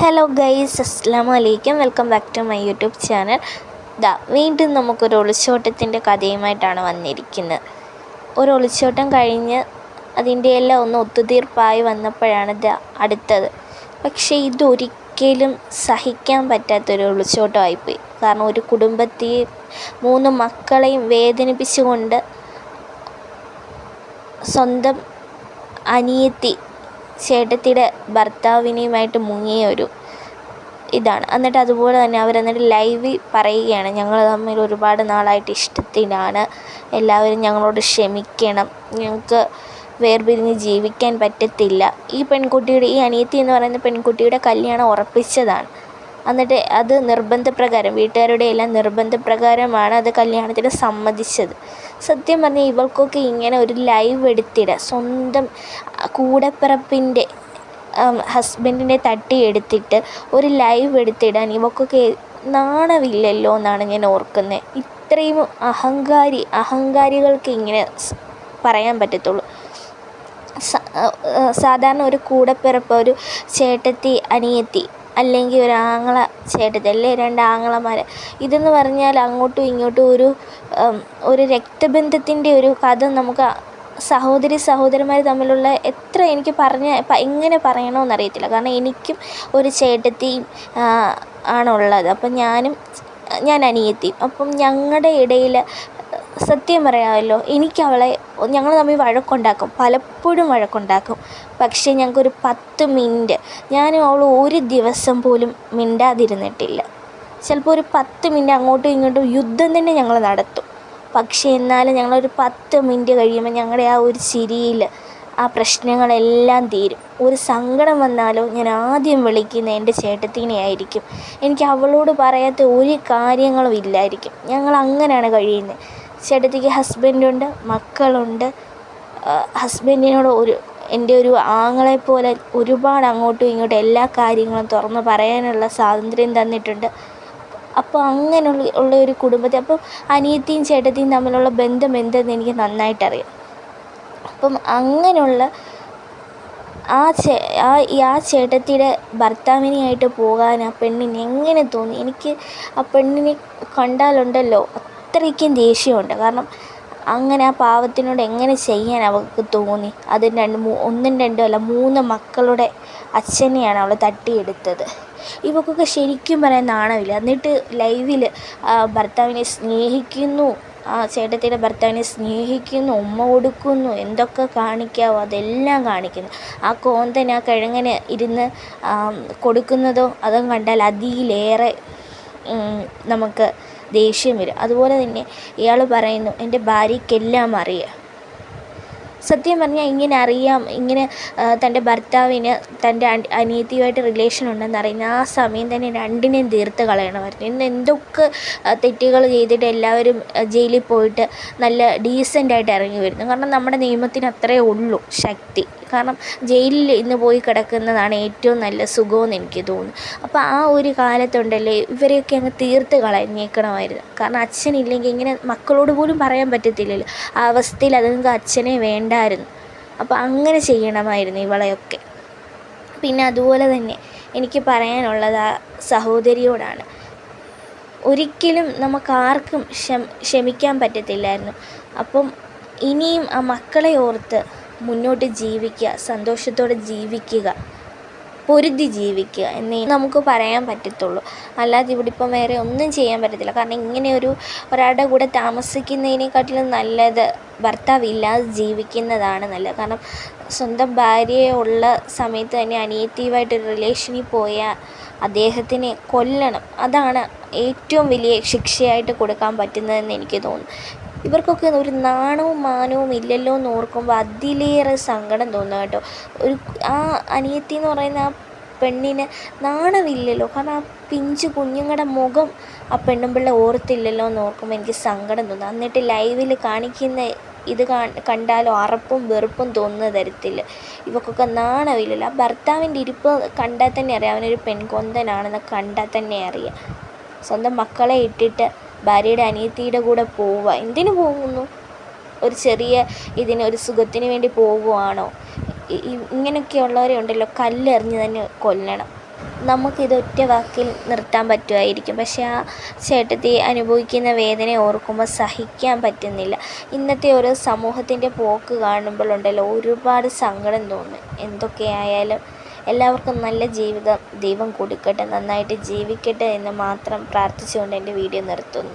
Hello guys അസ്സാം വലൈക്കും welcome back to my YouTube channel. ദാ വീണ്ടും നമുക്കൊരു ഒളിച്ചോട്ടത്തിന്റെ കഥയുമായിട്ടാണ് വന്നിരിക്കുന്നത്. ഒരു ഒളിച്ചോട്ടം കഴിഞ്ഞ് അതിന്റെ എല്ലാം ഒന്ന് ഒത്തുതീർപ്പായി വന്നപ്പോഴാണ് ഇത് അടുത്തത്. പക്ഷേ ഇതൊരിക്കലും സഹിക്കാൻ പറ്റാത്തൊരു ഒളിച്ചോട്ടമായിപ്പോയി. കാരണം ഒരു കുടുംബത്തെയും മൂന്ന് മക്കളെയും വേദനിപ്പിച്ചുകൊണ്ട് സ്വന്തം അനിയത്തി ചേട്ടത്തിയുടെ ഭർത്താവിനെയുമായിട്ട് മുങ്ങിയ ഒരു ഇതാണ്. എന്നിട്ട് അതുപോലെ തന്നെ അവർ എന്നിട്ട് ലൈവിൽ പറയുകയാണ് ഞങ്ങൾ തമ്മിൽ ഒരുപാട് നാളായിട്ട് ഇഷ്ടത്തിലാണ്. എല്ലാവരും ഞങ്ങളോട് ക്ഷമിക്കണം. ഞങ്ങൾക്ക് വേർപിരിഞ്ഞ് ജീവിക്കാൻ പറ്റത്തില്ല. ഈ പെൺകുട്ടിയുടെ ഈ അനിയത്തി എന്ന് പറയുന്ന പെൺകുട്ടിയുടെ കല്യാണം ഉറപ്പിച്ചതാണ്. എന്നിട്ട് അത് നിർബന്ധപ്രകാരം വീട്ടുകാരുടെ എല്ലാം നിർബന്ധപ്രകാരമാണ് അത് കല്യാണത്തിന് സമ്മതിച്ചത്. സത്യം പറഞ്ഞാൽ ഇവൾക്കൊക്കെ ഇങ്ങനെ ഒരു ലൈവ് എടുത്തിടാൻ സ്വന്തം കൂടപ്പിറപ്പിന്റെ ഹസ്ബൻഡിനെ തട്ടിയെടുത്തിട്ട് ഒരു ലൈവ് എടുത്തിടാൻ ഇവൾക്കൊക്കെ നാണമില്ലല്ലോ എന്നാണ് ഞാൻ ഓർക്കുന്നത് ഇത്രയും അഹങ്കാരി അഹങ്കാരികൾക്ക് ഇങ്ങനെ പറയാൻ പറ്റത്തുള്ളൂ. സാധാരണ ഒരു കൂടപ്പിറപ്പ് ഒരു ചേട്ടത്തി അനിയത്തി അല്ലെങ്കിൽ ഒരു ആങ്ങള ചേട്ടത്തി അല്ലെ രണ്ട് ആങ്ങളമാർ ഇതെന്ന് പറഞ്ഞാൽ അങ്ങോട്ടും ഇങ്ങോട്ടും ഒരു ഒരു രക്തബന്ധത്തിന്റെ ഒരു കഥ നമുക്ക് സഹോദരി സഹോദരന്മാർ തമ്മിലുള്ള എത്ര എനിക്ക് പറഞ്ഞ എങ്ങനെ പറയണമെന്നറിയത്തില്ല കാരണം എനിക്കും ഒരു ചേട്ടത്തിയും ആണുള്ളത്. അപ്പം ഞാനും ഞാൻ അനിയത്തിയും. അപ്പം ഞങ്ങളുടെ ഇടയിൽ സത്യം പറയാമല്ലോ എനിക്ക് അവളെ ഞങ്ങൾ തമ്മിൽ വഴക്കുണ്ടാക്കും പലപ്പോഴും വഴക്കുണ്ടാക്കും. പക്ഷേ ഞങ്ങൾക്കൊരു പത്ത് മിനിറ്റ് ഞാനും അവളും ഒരു ദിവസം പോലും മിണ്ടാതിരുന്നിട്ടില്ല. ചിലപ്പോൾ ഒരു പത്ത് മിനിറ്റ് അങ്ങോട്ടും ഇങ്ങോട്ടും യുദ്ധം തന്നെ ഞങ്ങൾ നടത്തും. പക്ഷേ എന്നാലും ഞങ്ങളൊരു പത്ത് മിനിറ്റ് കഴിയുമ്പോൾ ഞങ്ങളുടെ ആ ഒരു ചിരിയിൽ ആ പ്രശ്നങ്ങളെല്ലാം തീരും. ഒരു സങ്കടം വന്നാലോ ഞാൻ ആദ്യം വിളിക്കുന്ന എന്റെ ചേട്ടത്തിനെ ആയിരിക്കും. എനിക്ക് അവളോട് പറയാത്ത ഒരു കാര്യങ്ങളും ഇല്ലായിരിക്കും. ഞങ്ങൾ അങ്ങനെയാണ് കഴിയുന്നത്. ചേട്ടത്തിക്ക് ഹസ്ബൻഡുണ്ട് മക്കളുണ്ട്. ഹസ്ബൻഡിനോട് ഒരു എന്റെ ഒരു ആങ്ങളെപ്പോലെ ഒരുപാട് അങ്ങോട്ടും ഇങ്ങോട്ടും എല്ലാ കാര്യങ്ങളും തുറന്ന് പറയാനുള്ള സ്വാതന്ത്ര്യം തന്നിട്ടുണ്ട്. അപ്പോൾ അങ്ങനെയുള്ള ഉള്ള ഒരു കുടുംബത്തെ അപ്പം അനിയത്തിയും ചേട്ടത്തിയും തമ്മിലുള്ള ബന്ധം എന്തെന്ന് എനിക്ക് നന്നായിട്ടറിയാം. അപ്പം അങ്ങനെയുള്ള ആ ചേ ആ ആ ചേട്ടത്തിയുടെ ഭർത്താവിനെയായിട്ട് പോകാൻ ആ പെണ്ണിന് എങ്ങനെ തോന്നി? എനിക്ക് ആ പെണ്ണിനെ കണ്ടാലുണ്ടല്ലോ അത്രയ്ക്കും ദേഷ്യമുണ്ട്. കാരണം അങ്ങനെ ആ പാവത്തിനോട് എങ്ങനെ ചെയ്യാൻ അവൾക്ക് തോന്നി? അത് രണ്ട് ഒന്നും രണ്ടും അല്ല മൂന്ന് മക്കളുടെ അച്ഛനെയാണ് അവൾ തട്ടിയെടുത്തത്. ഇവക്കൊക്കെ ശരിക്കും പറയാൻ നാണമില്ല. എന്നിട്ട് ലൈവിൽ ഭർത്താവിനെ സ്നേഹിക്കുന്നു. ആ ചേട്ടത്തിയുടെ ഭർത്താവിനെ സ്നേഹിക്കുന്നു ഉമ്മ കൊടുക്കുന്നു എന്തൊക്കെ കാണിക്കാവോ അതെല്ലാം കാണിക്കുന്നു. ആ കോന്തൻ ആ കിഴങ്ങനെ ഇരുന്ന് കൊടുക്കുന്നതോ അതും കണ്ടാൽ അതിലേറെ നമുക്ക് ദേഷ്യം വരും. അതുപോലെ തന്നെ ഇയാൾ പറയുന്നു എന്റെ ഭാര്യയ്ക്കെല്ലാം അറിയാം. സത്യം പറഞ്ഞാൽ ഇങ്ങനെ അറിയാം ഇങ്ങനെ തന്റെ ഭർത്താവിന് തന്റെ അനിയത്തിയുമായിട്ട് റിലേഷൻ ഉണ്ടെന്ന് അറിയുന്ന ആ സമയം തന്നെ രണ്ടിനെയും തീർത്ത് കളയണമായിരുന്നു. ഇന്ന് എന്തൊക്കെ തെറ്റുകൾ ചെയ്തിട്ട് എല്ലാവരും ജയിലിൽ പോയിട്ട് നല്ല ഡീസന്റായിട്ട് ഇറങ്ങി വരുന്നു. കാരണം നമ്മുടെ നിയമത്തിന് അത്രേ ഉള്ളൂ ശക്തി. കാരണം ജയിലിൽ ഇന്ന് പോയി കിടക്കുന്നതാണ് ഏറ്റവും നല്ല സുഖമെന്ന് എനിക്ക് തോന്നുന്നു. അപ്പോൾ ആ ഒരു കാലത്തുണ്ടല്ലേ ഇവരെയൊക്കെ അങ്ങ് തീർത്ത് കളഞ്ഞേക്കണമായിരുന്നു. കാരണം അച്ഛനില്ലെങ്കിൽ ഇങ്ങനെ മക്കളോട് പോലും പറയാൻ പറ്റത്തില്ലല്ലോ. ആ അവസ്ഥയിൽ അതുങ്ങൾക്ക് അച്ഛനെ വേണ്ടായിരുന്നു അപ്പോൾ അങ്ങനെ ചെയ്യണമായിരുന്നു ഇവളെയൊക്കെ. പിന്നെ അതുപോലെ തന്നെ എനിക്ക് പറയാനുള്ളത് ആ സഹോദരിയോടാണ്. ഒരിക്കലും നമുക്കാർക്കും ക്ഷമ ക്ഷമിക്കാൻ പറ്റത്തില്ലായിരുന്നു. അപ്പം ഇനിയും ആ മക്കളെ ഓർത്ത് മുന്നോട്ട് ജീവിക്കുക സന്തോഷത്തോടെ ജീവിക്കുക. പൊരുതി ജീവിക്കുക എന്നേ നമുക്ക് പറയാൻ പറ്റത്തുള്ളൂ. അല്ലാതെ ഇവിടെ ഇപ്പം വേറെ ഒന്നും ചെയ്യാൻ പറ്റത്തില്ല. കാരണം ഇങ്ങനെ ഒരു ഒരാളുടെ കൂടെ താമസിക്കുന്നതിനെക്കാട്ടിലും നല്ലത് ഭർത്താവില്ലാതെ ജീവിക്കുന്നതാണ് നല്ലത്. കാരണം സ്വന്തം ഭാര്യയെ ഉള്ള സമയത്ത് തന്നെ അനിയത്തീവായിട്ട് റിലേഷനിൽ പോയ അദ്ദേഹത്തിനെ കൊല്ലണം. അതാണ് ഏറ്റവും വലിയ ശിക്ഷയായിട്ട് കൊടുക്കാൻ പറ്റുന്നതെന്ന് എനിക്ക് തോന്നുന്നു. ഇവർക്കൊക്കെ ഒരു നാണവും മാനവും ഇല്ലല്ലോ എന്ന് ഓർക്കുമ്പോൾ അതിലേറെ സങ്കടം തോന്നുക കേട്ടോ. ഒരു ആ അനിയത്തി എന്ന് പറയുന്ന ആ പെണ്ണിന് നാണമില്ലല്ലോ. കാരണം ആ പിഞ്ചു കുഞ്ഞുങ്ങളുടെ മുഖം ആ പെണ്ണുമ്പിള്ള ഓർത്തില്ലല്ലോ എന്ന് ഓർക്കുമ്പോൾ എനിക്ക് സങ്കടം തോന്നുന്നു എന്നിട്ട് ലൈവിൽ കാണിക്കുന്ന ഇത് കണ്ടാലോ അറപ്പും വെറുപ്പും തോന്നുന്ന തരത്തിൽ ഇവക്കൊക്കെ നാണമില്ലല്ലോ. ആ ഭർത്താവിന്റെ ഇരിപ്പ് കണ്ടാൽ തന്നെ അറിയാം. അവനൊരു പെൺകൊന്തനാണെന്ന് കണ്ടാൽ തന്നെ അറിയാം. സ്വന്തം മക്കളെ ഇട്ടിട്ട് ഭാര്യയുടെ അനിയത്തിയുടെ കൂടെ പോവുക. എന്തിനു പോകുന്നു? ഒരു ചെറിയ ഇതിന് ഒരു സുഖത്തിന് വേണ്ടി പോവുകയാണോ? ഇങ്ങനെയൊക്കെയുള്ളവരെ ഉണ്ടല്ലോ കല്ലെറിഞ്ഞ് തന്നെ കൊല്ലണം. നമുക്കിത് ഒറ്റ വാക്കിൽ നിർത്താൻ പറ്റുമായിരിക്കും. പക്ഷേ ആ ചേട്ടത്തി അനുഭവിക്കുന്ന വേദന ഓർക്കുമ്പോൾ സഹിക്കാൻ പറ്റുന്നില്ല. ഇന്നത്തെ ഓരോ സമൂഹത്തിന്റെ പോക്ക് കാണുമ്പോഴുണ്ടല്ലോ ഒരുപാട് സങ്കടം തോന്നും. എന്തൊക്കെയായാലും എല്ലാവർക്കും നല്ല ജീവിതം. ദൈവം കൊടുക്കട്ടെ. നന്നായിട്ട് ജീവിക്കട്ടെ എന്ന് മാത്രം പ്രാർത്ഥിച്ചുകൊണ്ട് എന്റെ വീഡിയോ നിർത്തുന്നു.